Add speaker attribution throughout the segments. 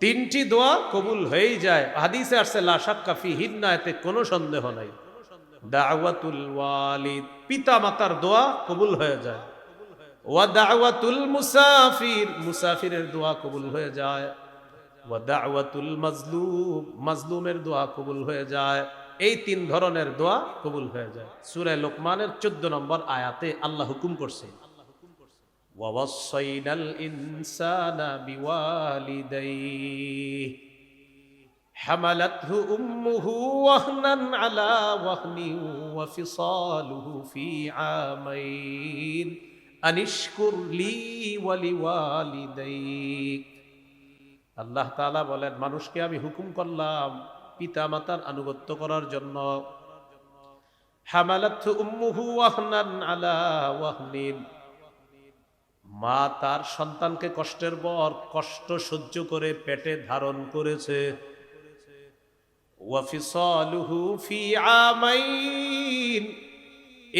Speaker 1: তিনটি দোয়া কবুল হয়েই যায়। হাদিসে আসছে লাশাক্কা ফি হিন্না এতে কোনো সন্দেহ নাই। ওয়ালিদ পিতা মাতার দোয়া কবুল হয়ে যায়। ওয়া মুসাফির, মুসাফিরের দোয়া কবুল হয়ে যায়। ওয়া মাজলুম, মাজলুমের দোয়া কবুল হয়ে যায়। এই তিন ধরনের দোয়া কবুল হয়ে যায়। সূরা লোকমানের 14 নম্বর আয়াতে আল্লাহ হুকুম করছে ووصينا الإنسان بوالديه حملته أمه وهنا على وهن وفصاله في عامين أن اشكر لي ولوالديك আল্লাহ তাআলা বলেন মানুষকে আমি হুকুম করলাম পিতা মাতার আনুগত্য করার জন্য হামালাতহু উম্মুহু ওয়াহনান আলা ওয়াহনিন মা তার সন্তানকে কষ্টের পর কষ্ট সহ্য করে পেটে ধারণ করেছে।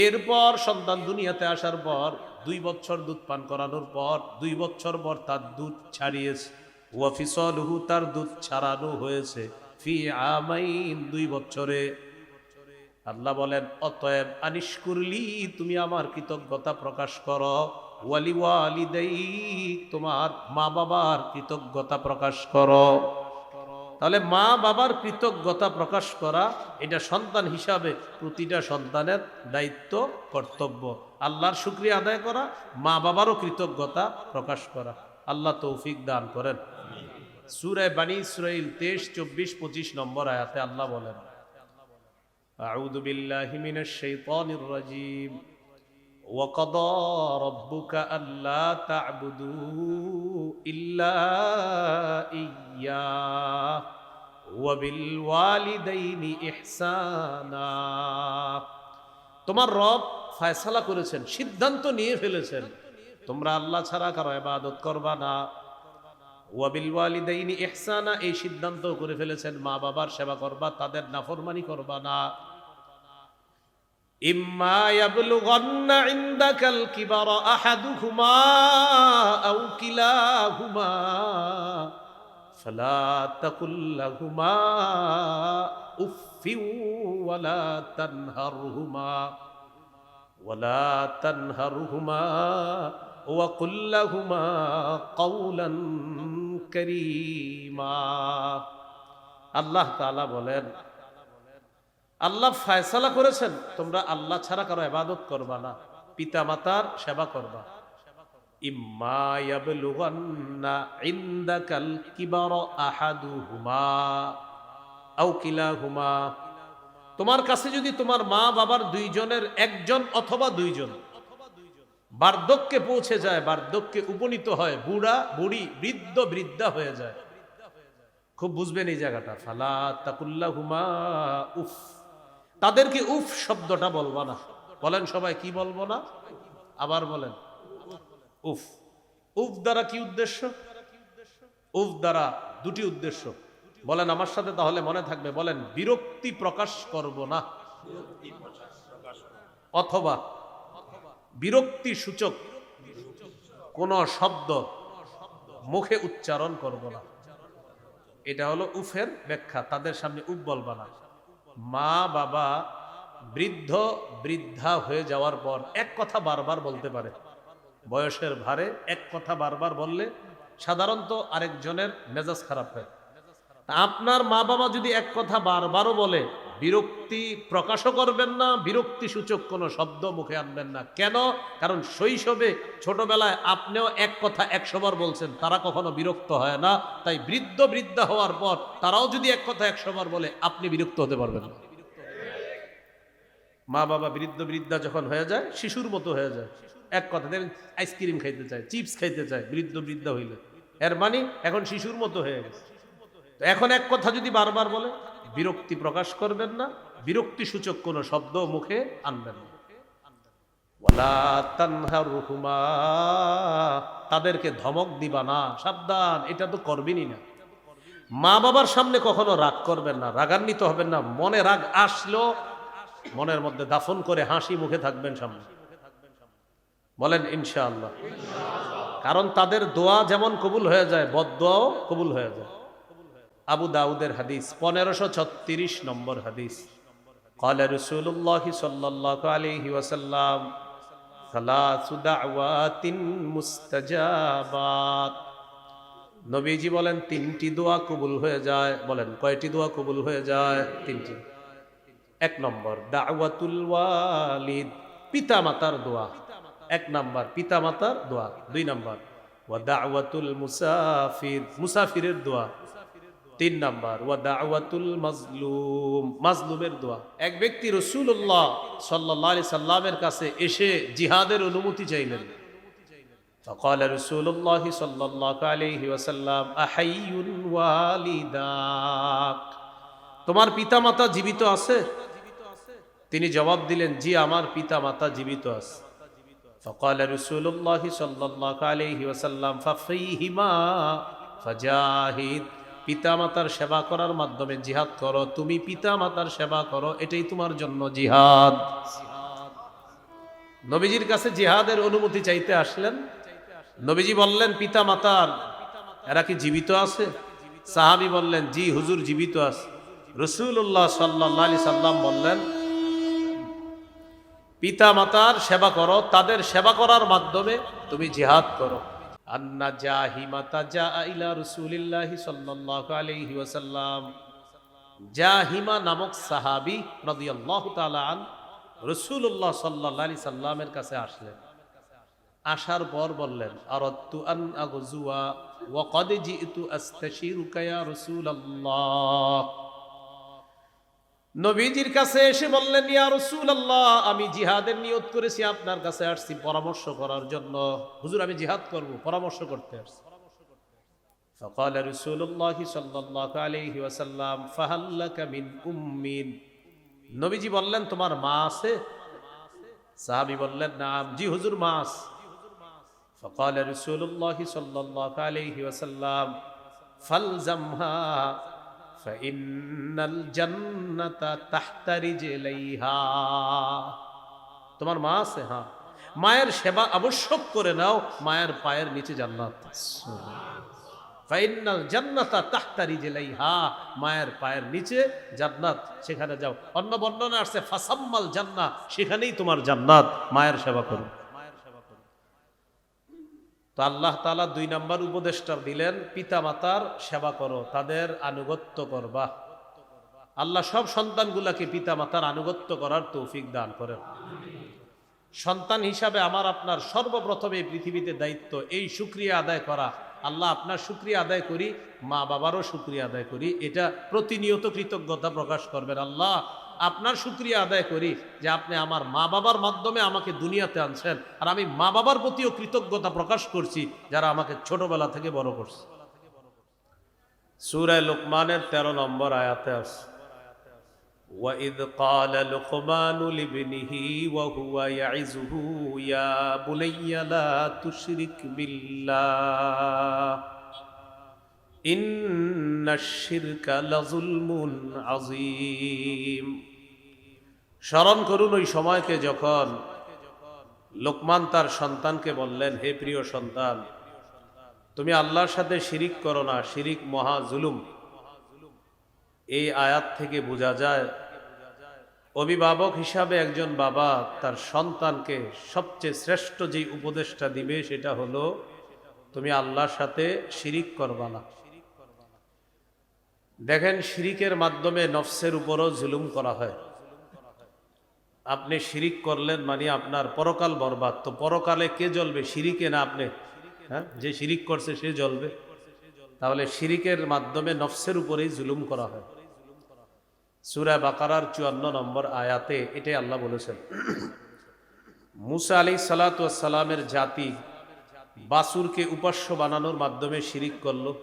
Speaker 1: এরপর সন্তান দুনিয়াতে আসার পর দুই বছর দুধ পান করানোর পর দুই বছর পর তার দুধ ছাড়িয়েছে। ওয়াফিসালুহু তার দুধ ছাড়ানো হয়েছে। ফি আমাইন দুই বছরে। আল্লাহ বলেন, অতএব আনিস করলি তুমি আমার কৃতজ্ঞতা প্রকাশ করো। ওয়ালি ওয়ালিদাই তোমার মা বাবার কৃতজ্ঞতা প্রকাশ করো তাহলে মা বাবার কৃতজ্ঞতা প্রকাশ করা এটা সন্তান হিসাবে প্রতিটা সন্তানের দায়িত্ব কর্তব্য আল্লাহর শুক্রিয়া আদায় করা মা বাবারও কৃতজ্ঞতা প্রকাশ করা আল্লাহ তৌফিক দান করেন সুরায় বানী ইসরাইল তেইশ চব্বিশ পঁচিশ নম্বর আয়াতে আল্লাহ বলেন أعوذ بالله من الشيطان الرجيم وقضى ربك ألا تعبدوا إلا إياه وبالوالدين إحسانا তোমার রব ফয়সালা করেছেন সিদ্ধান্ত নিয়ে ফেলেছেন তোমরা আল্লাহ ছাড়া কারো ইবাদত করবা না ওয়াবিল ওয়ালিদাইনি ইহসানা এই সিদ্ধান্ত করে ফেলেছেন মা বাবার সেবা করবা তাদের নাফরমানি করবা না ইম্মা ইয়াবলুগান্না ইনদাকাল কিবারা আহাদুহুমা আও কিলাহুমা ফালা তাকুল লাহুমা উফফিউ ওয়ালা তানহারহুমা ওয়ালা তানহারহুমা وقل لهما قولا كريما আল্লাহ তাআলা বলেন আল্লাহ ফয়সালা করেছেন, তোমরা আল্লাহ ছাড়া কারও ইবাদত করবা না পিতা মাতার সেবা করবা। তোমার কাছে যদি তোমার মা বাবার দুইজনের একজন অথবা দুইজন বার্ধক্যে পৌঁছে যায়, বার্ধক্যে উপনীত হয়, বুড়া, বুড়ি, বৃদ্ধ, বৃদ্ধা হয়ে যায়। খুব বুঝবেন এই জায়গাটা। ফালা তাকুল্লা হুমা উফ। তাদেরকে উফ শব্দটা বলব না। বলেন সবাই কি বলব না? আবার বলেন। উফ। উফ দ্বারা কি উদ্দেশ্য? উফ দ্বারা দুটি উদ্দেশ্য। বলেন আমার সাথে তাহলে মনে থাকবে। বলেন, বিরক্তি প্রকাশ করব না। অথবা বিরক্তি সূচক কোন শব্দ মুখে উচ্চারণ করব না। এটা হলো উফের ব্যাখ্যা। তাদের সামনে উফ বলবা না। মা, বাবা, বৃদ্ধ, বৃদ্ধা হয়ে যাওয়ার পর এক কথা বারবার বলতে পারে। বয়সের ভারে এক কথা বারবার বললে সাধারণত আরেকজনের মেজাজ খারাপ হয়। আপনার মা বাবা যদি এক কথা বারবারও বলে বিরক্তি প্রকাশও করবেন না, বিরক্তি সূচক কোনো শব্দ মুখে আনবেন না। কেন? কারণ শৈশবে, ছোটবেলায় আপনিও এক কথা একশোবার বলছেন, তারা কখনো বিরক্ত হয় না। তাই বৃদ্ধ বৃদ্ধা হওয়ার পর তারাও যদি এক কথা একশোবার বলে, আপনি বিরক্ত হতে পারবেন না। মা বাবা বৃদ্ধ বৃদ্ধা যখন হয়ে যায়, শিশুর মতো হয়ে যায়। এক কথা দেখেন আইসক্রিম খাইতে চায়, চিপস খাইতে চায়, বৃদ্ধ বৃদ্ধা হইলে। এর মানে এখন শিশুর মতো হয়ে গেছে। এখন এক কথা যদি বারবার বলে বিরক্তি প্রকাশ করবেন না বিরক্তি সূচক কোনো শব্দ মুখে আনবেন না। তাদেরকে ধমক দিবা না, সাবধান, এটা তো করবেনই না। মা বাবার সামনে কখনো রাগ করবেন না, রাগান্বিত হবেন না, মনে রাগ আসলো, মনের মধ্যে দাফন করে হাসি মুখে থাকবেন সামনে। বলেন, ইনশাআল্লাহ। কারণ তাদের দোয়া যেমন কবুল হয়ে যায় বদ দোয়াও কবুল হয়ে যায়। আবু দাউদের হাদিস পনেরোশো ছত্রিশ নম্বর হাদিস قال رسول الله صلى الله عليه وسلم ثلاث دعوات مستجابات নবীজি বলেন তিনটি দোয়া কবুল হয়ে যায় বলেন কয়টি দোয়া কবুল হয়ে যায় তিনটি এক নম্বর দাওয়াতুল ওয়ালিদ পিতা মাতার দোয়া এক নম্বর পিতা মাতার দোয়া দুই নম্বর ওয়া দাওয়াতুল মুসাফির মুসাফিরের দোয়া তিন নাম্বার ওয়া দাওয়াতুল মাজলুম মাজলুমের দোয়া এক ব্যক্তি রসুল্লাহ সাল্লাহ আলি সাল্লামের কাছে এসে জিহাদের অনুমতি চাইলেন فقال رسول الله صلى الله عليه وسلم أحي والداك তোমার পিতা মাতা জীবিত আছে তিনি জবাব দিলেন জি আমার পিতা মাতা জীবিত আছে فقال رسول الله صلى الله عليه وسلم ففيهما فجاهد পিতা মাতার সেবা করার মাধ্যমে জিহাদ করো। তুমি পিতা মাতার সেবা করো, এটাই তোমার জন্য জিহাদ। নবীজির কাছে জিহাদের অনুমতি চাইতে আসলেন। নবীজি বললেন পিতা মাতার এরা কি জীবিত আছে? সাহাবি বললেন, জি, হুজুর জীবিত আছে। রসুল্লাহ সাল্লাহ আলি সাল্লাম বললেন পিতা মাতার সেবা করো, তাদের সেবা করার মাধ্যমে তুমি জিহাদ করো। আন্না জাহিমাতা জা ইলা রসুলিল্লাহি সাল্লাল্লাহু আলাইহি জাহিমা নামক সাহাবী রাদিয়াল্লাহু তাআলা আন রাসূলুল্লাহ সাল্লাল্লাহু কাছে আসলেন। আসার পর বললেন, আরাদতু আন আগজুয়া ওয়া ক্বাদ জিতু আস্তাশিরুকা ইয়া নবীজির কাছে এসে বললেন ইয়া রাসূলুল্লাহ আমি জিহাদের নিয়ত করেছি আপনার কাছে আসছি পরামর্শ করার জন্য হুজুর আমি জিহাদ করব পরামর্শ করতে আসছি فقال رسول الله صلى الله عليه وسلم فهل لك من أم নবীজি বললেন তোমার মা আছে সাহাবী বললেন নাম জি হুজুর মা আছে فقال رسول الله صلى الله عليه وسلم فالزمها ফাইন্নাল জান্নাতা তাহতারি জেলাইহা তোমার মা আছে হ্যাঁ। মায়ের সেবা আবশ্যক করে নাও, মায়ের পায়ের নিচে জান্নাত। ফাইনাল জান্নাতা তাহতারি জেলাই হা মায়ের পায়ের নিচে জান্নাত, সেখানে যাও। অন্য বর্ণনা আসছে ফাসাম্মাল জান্নাত সেখানেই তোমার জান্নাত, মায়ের সেবা করো। তো আল্লাহ তালা দুই নাম্বার উপদেষ্টা দিলেন পিতা মাতার সেবা করো, তাদের আনুগত্য করবা আল্লাহ সব সন্তানগুলাকে পিতা মাতার আনুগত্য করার তৌফিক দান করেন। সন্তান হিসাবে আমার আপনার সর্বপ্রথম এই পৃথিবীতে দায়িত্ব, এই সুক্রিয়া আদায় করা। আল্লাহ আপনার সুক্রিয়া আদায় করি মা বাবারও সুক্রিয়া আদায় করি। এটা প্রতিনিয়ত কৃতজ্ঞতা প্রকাশ করবেন আল্লাহ। আপনার সুক্রিয়া আদায় করি যে আপনি আমার মা বাবার মাধ্যমে আমাকে দুনিয়াতে আনছেন আর আমি মা বাবার প্রতিও কৃতজ্ঞতা প্রকাশ করছি যারা আমাকে ছোটবেলা থেকে বড় করছে সুরায় লোকমানের তেরো নম্বর আয়াতে আছে وإذ قال لقمان لابنه وهو يعزه يا بني لا تشرك بالله স্মরণ করুন ওই সময়কে যখন লোকমান তার সন্তানকে বললেন, হে প্রিয় সন্তান, তুমি আল্লাহর সাথে শিরিক করো না, শিরিক মহা জুলুম। এই আয়াত থেকে বোঝা যায়, অভিভাবক হিসাবে একজন বাবা তার সন্তানকে সবচেয়ে শ্রেষ্ঠ যে উপদেশটা দিবে সেটা হলো, তুমি আল্লাহর সাথে শিরিক করবা না। দেখেন শিরিকের মাধ্যমে নফসের উপরও জুলুম করা হয়। আপনি শিরিক করলেন মানে আপনার পরকাল বরবাদ। তো পরকালে কে জ্বলবে? শিরিকে না আপনি? হ্যাঁ? যে শিরিক করছে, সে জ্বলবে। তাহলে শিরিকের মাধ্যমে নফসের উপরেই জুলুম করা হয়। সুরা বাকারার চুয়ান্ন নম্বর আয়াতে এটাই আল্লাহ বলেছেন। মুসা আলী সালাতামের জাতি বাসুরকে উপাস্য বানানোর মাধ্যমে শিরিক করল।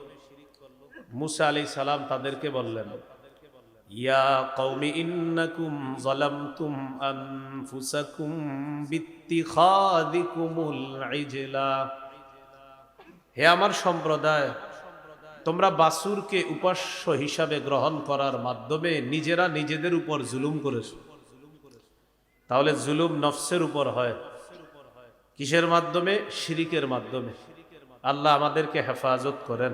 Speaker 1: মুসা আলী সালাম তাদেরকে বললেন, ইয়া কৌমি ইন্নাকুম জালামতুম আনফুসাকুম বিত্তিখাদিকুমুল ইজলা। হে আমার সম্প্রদায়, তোমরা বাসুরকে উপাস্য হিসাবে গ্রহণ করার মাধ্যমে নিজেরা নিজেদের উপর জুলুম করেছ। তাহলে জুলুম নফসের উপর হয়। কিসের মাধ্যমে? শিরিকের মাধ্যমে। আল্লাহ আমাদেরকে হেফাজত করেন।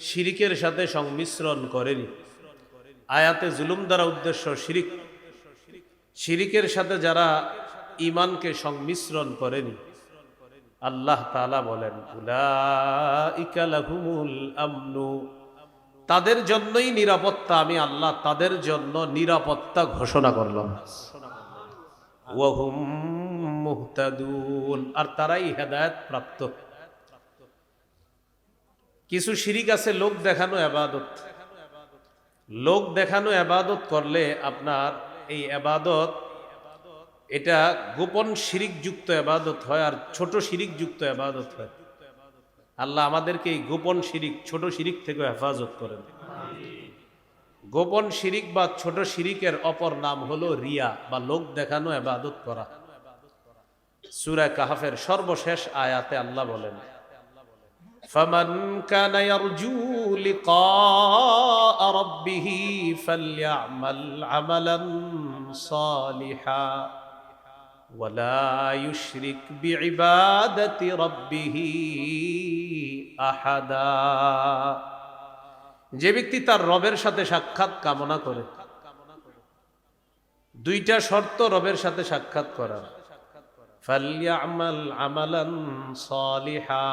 Speaker 1: শিরিকের সাথে সংমিশ্রণ করেনি। আয়াতে জুলুম দ্বারা উদ্দেশ্য শিরিক। শিরিকের সাথে যারা ঈমানকে সংমিশ্রণ করেনি, আল্লাহ তাআলা বলেন আমনু। তাদের জন্যই নিরাপত্তা, আমি আল্লাহ তাদের জন্য নিরাপত্তা ঘোষণা করলাম। আর তারাই হেদায়ত প্রাপ্ত। কিছু শিরিক আছে, লোক দেখানো আবাদত। লোক দেখানো আবাদত করলে আপনার এই আবাদত, এটা গোপন শিরিক যুক্ত আবাদত হয় আর ছোট শিরিক যুক্ত আবাদত হয়। আল্লাহ আমাদেরকে এই গোপন শিরিক, ছোট শিরিক থেকে হেফাজত করেন। গোপন শিরিক বা ছোট শিরিকের অপর নাম হলো রিয়া বা লোক দেখানো আবাদত করা। সুরা কাহাফের সর্বশেষ আয়াতে আল্লাহ বলেন فمن كان يرجو لقاء ربه فليعمل عملا صالحا ولا يشرك بعبادة ربه أحدا যে ব্যক্তি তার রবের সাথে সাক্ষাৎ কামনা করে দুইটা শর্ত রবের সাথে সাক্ষাৎ করার ফালিয়ামাল আমালান সালিহা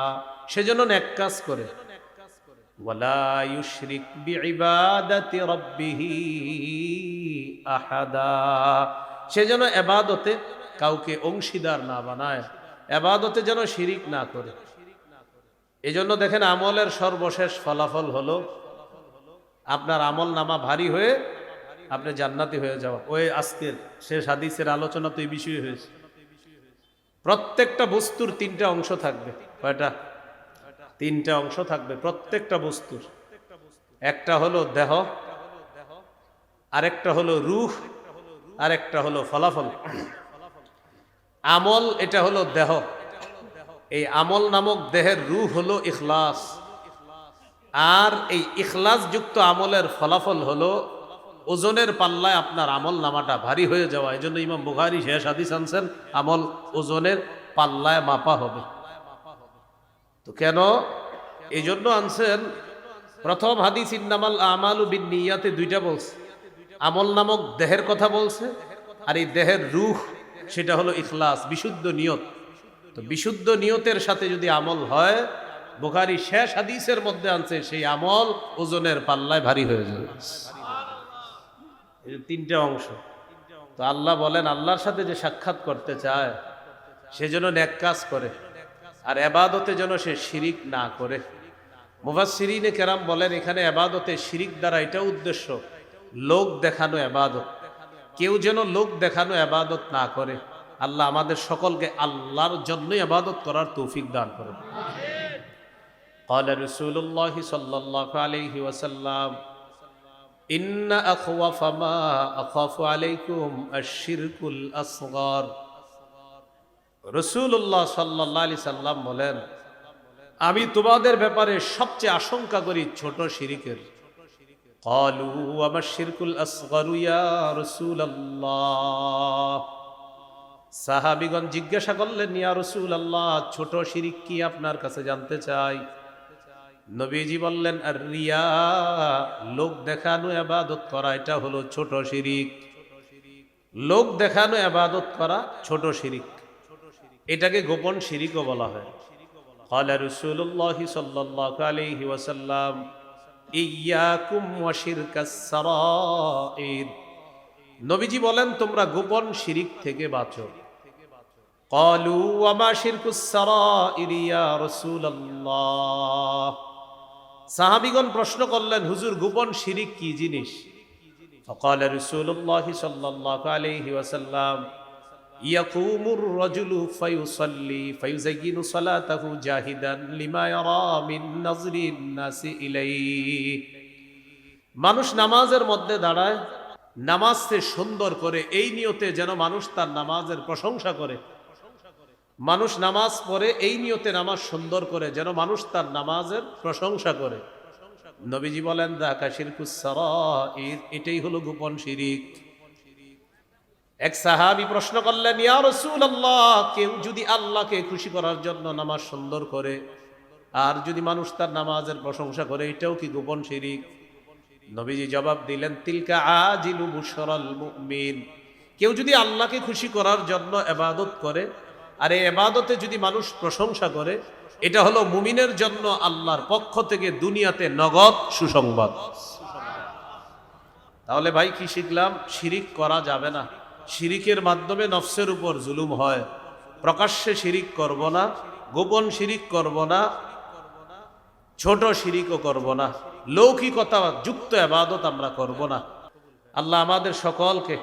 Speaker 1: সেজন্য নেক কাজ করে। আহাদা। সেজন্য এবাদতে কাউকে অংশীদার না বানায়, এবাদতে যেন শিরিক না করে। এজন্য দেখেন আমলের সর্বশেষ ফলাফল হলো, আপনার আমল নামা ভারী হয়ে আপনি জান্নাতি হয়ে যাওয়া। ওই আজকের শেষ হাদিসের আলোচনা তো এই বিষয়ে হয়েছে। প্রত্যেকটা বস্তুর তিনটা অংশ থাকবে। কয়টা? তিনটা অংশ থাকবে প্রত্যেকটা বস্তুর। একটা হলো দেহ, আরেকটা হলো রুহ, আরেকটা হলো ফলাফল। আমল, এটা হলো দেহ। এই আমল নামক দেহের রুহ হলো ইখলাস। আর এই ইখলাস যুক্ত আমলের ফলাফল হলো ওজনের পাল্লায় আপনার আমল নামাটা ভারী হয়ে যাওয়া। এই জন্য ইমাম বুখারি শেষ হাদিস আনছেন, আমল ওজনের পাল্লায় মাপা হবে। তো কেন? এই জন্য আনছেন, প্রথম হাদিস ইন্নামাল আমালু বিন নিয়াতে দুইটা বলছে। আমল নামক দেহের কথা বলছে, আর এই দেহের রুহ, সেটা হলো ইখলাস, বিশুদ্ধ নিয়ত। তো বিশুদ্ধ নিয়তের সাথে যদি আমল হয়, বুখারি শেষ হাদিসের মধ্যে আনছে, সেই আমল ওজনের পাল্লায় ভারী হয়ে যাবে। তিনটা অংশ। তো আল্লাহ বলেন, আল্লাহর সাথে যে সাক্ষাৎ করতে চায় সেজন্য ন্যাক কাজ করে। আর এবাদতে যেন সে শিরিক না করে মুফাসসিরিনে কেরাম বলেন এখানে এবাদতে শিরিক দ্বারা এটা উদ্দেশ্য লোক দেখানো এবাদত কেউ যেন লোক দেখানো এবাদত না করে আল্লাহ আমাদের সকলকে আল্লাহর জন্যই আবাদত করার তৌফিক দান করেন قال رسول الله صلى الله عليه وسلم إن أخوف ما أخاف عليكم الشرك الأصغر রসুল্লাহ সাল্লাহ আলি সাল্লাম বলেন, আমি তোমাদের ব্যাপারে সবচেয়ে আশঙ্কা করি ছোট শিরিকের। কলু আমার শিরকুল আসগরু ইয়া রসুল্লাহ সাহাবিগণ জিজ্ঞাসা করলেন, ইয়া রসুল আল্লাহ ছোট শিরিক কি আপনার কাছে জানতে চাই? নবীজি বললেন, আর রিয়া, লোক দেখানো আবাদত করা, এটা হলো ছোট শিরিক। লোক দেখানো আবাদত করা ছোট শিরিক। এটাকে গোপন শিরিকও বলা হয়। কলা রসুল্লাহ সাল্লাহ আলহি ওয়াসাল্লাম ইয়াকুম ওয়াশির কাসারাইদ নবীজি বলেন, তোমরা গোপন শিরিক থেকে বাঁচো। কলু আমা শিরকুস ইরিয়া ইয়া রাসূলুল্লাহ সাহাবীগণ প্রশ্ন করলেন, হুজুর, গোপন শিরিক কি জিনিস? ফকাল রাসূলুল্লাহ সাল্লাল্লাহু আলাইহি ওয়াসাল্লাম ইয়াকুমুর রাজুলু ফায়ুসাল্লি ফায়ুযায়িনু সালাতাহু জাহিদান লিমা মিন নাযরিন নাসি ইলাইহি। মানুষ নামাজের মধ্যে দাঁড়ায়, নামাজকে সুন্দর করে, এই নিয়তে যেন মানুষ তার নামাজের প্রশংসা করে। মানুষ নামাজ পড়ে, এই নিয়তে নামাজ সুন্দর করে, যেন মানুষ তার নামাজের প্রশংসা করে। নবীজি বলেন দা কাশির কুসার এটাই হলো গোপন শিরিক। এক সাহাবি প্রশ্ন করলেন, ইয়া রাসূলুল্লাহ, কেউ যদি আল্লাহকে খুশি করার জন্য নামাজ সুন্দর করে, আর যদি মানুষ তার নামাজের প্রশংসা করে, এটাও কি গোপন শিরিক? নবীজি জবাব দিলেন, তিলকা আজিলু বুশরাল মুমিন, কেউ যদি আল্লাহকে খুশি করার জন্য এবাদত করে, আর এই এবাদতে যদি মানুষ প্রশংসা করে, এটা হলো মুমিনের জন্য আল্লাহর পক্ষ থেকে দুনিয়াতে নগদ সুসংবাদ। তাহলে ভাই, কি শিখলাম? শিরিক করা যাবে না। শিরিকের মাধ্যমে নফসের উপর জুলুম হয়। প্রকাশ্যে শিরিক করব না, গোপন শিরিক করব না, ছোট শিরিকও করব না, লৌকিকতা যুক্ত আবাদত আমরা করব না। আল্লাহ আমাদের সকলকে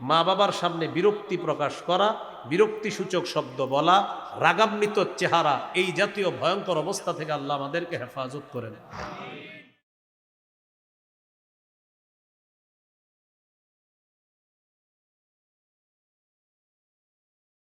Speaker 1: মা বাবার সামনে বিরক্তি প্রকাশ করা বিরক্তি সূচক শব্দ বলা, রাগান্বিত চেহারা, এই জাতীয় ভয়ঙ্কর অবস্থা থেকে আল্লাহ আমাদেরকে হেফাজত করেন।